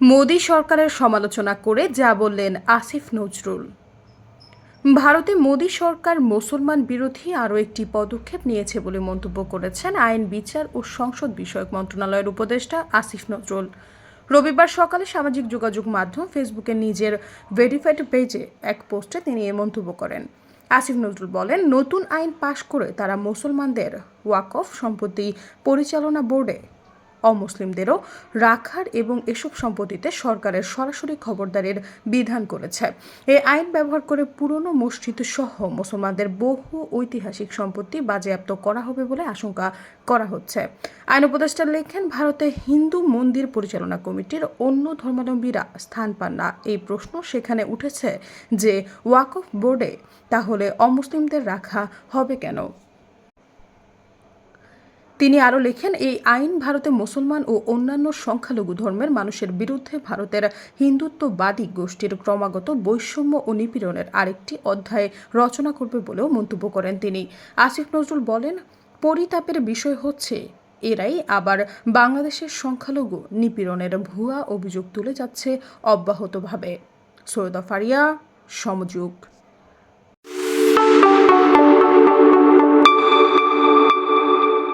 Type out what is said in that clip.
মোদী সরকারের সমালোচনা করে যা বললেন আসিফ নজরুল। ভারতে মোদী সরকার মুসলমান বিরোধী আরও একটি পদক্ষেপ নিয়েছে বলে মন্তব্য করেছেন আইন, বিচার ও সংসদ বিষয়ক মন্ত্রণালয়ের উপদেষ্টা আসিফ নজরুল। রবিবার সকালে সামাজিক যোগাযোগ মাধ্যম ফেসবুকে নিজের ভেরিফাইড পেজে এক পোস্টে তিনি এ মন্তব্য করেন। আসিফ নজরুল বলেন, নতুন আইন পাশ করে তারা মুসলমানদের ওয়াকফ সম্পত্তি পরিচালনা বোর্ডে অমুসলিমদেরও রাখার এবং এসব সম্পত্তিতে সরকারের সরাসরি খবরদারির বিধান করেছে। এই আইন ব্যবহার করে পুরনো মসজিদ সহ মুসলমানদের বহু ঐতিহাসিক সম্পত্তি বাজেয়াপ্ত করা হবে বলে আশঙ্কা করা হচ্ছে। আইন উপদেষ্টা লেখেন, ভারতে হিন্দু মন্দির পরিচালনা কমিটির অন্য ধর্মাবলম্বীরা স্থান পান না। এই প্রশ্ন সেখানে উঠেছে যে, ওয়াকফ বোর্ডে তাহলে অমুসলিমদের রাখা হবে কেন? তিনি আরও লেখেন, এই আইন ভারতে মুসলমান ও অন্যান্য সংখ্যালঘু ধর্মের মানুষের বিরুদ্ধে ভারতের হিন্দুত্ববাদী গোষ্ঠীর ক্রমাগত বৈষম্য ও নিপীড়নের আরেকটি অধ্যায় রচনা করবে বলেও মন্তব্য করেন তিনি। আসিফ নজরুল বলেন, পরিতাপের বিষয় হচ্ছে, এরাই আবার বাংলাদেশের সংখ্যালঘু নিপীড়নের ভুয়া অভিযোগ তুলে যাচ্ছে অব্যাহতভাবে। সৈয়দা ফারিয়া, সমযুগ।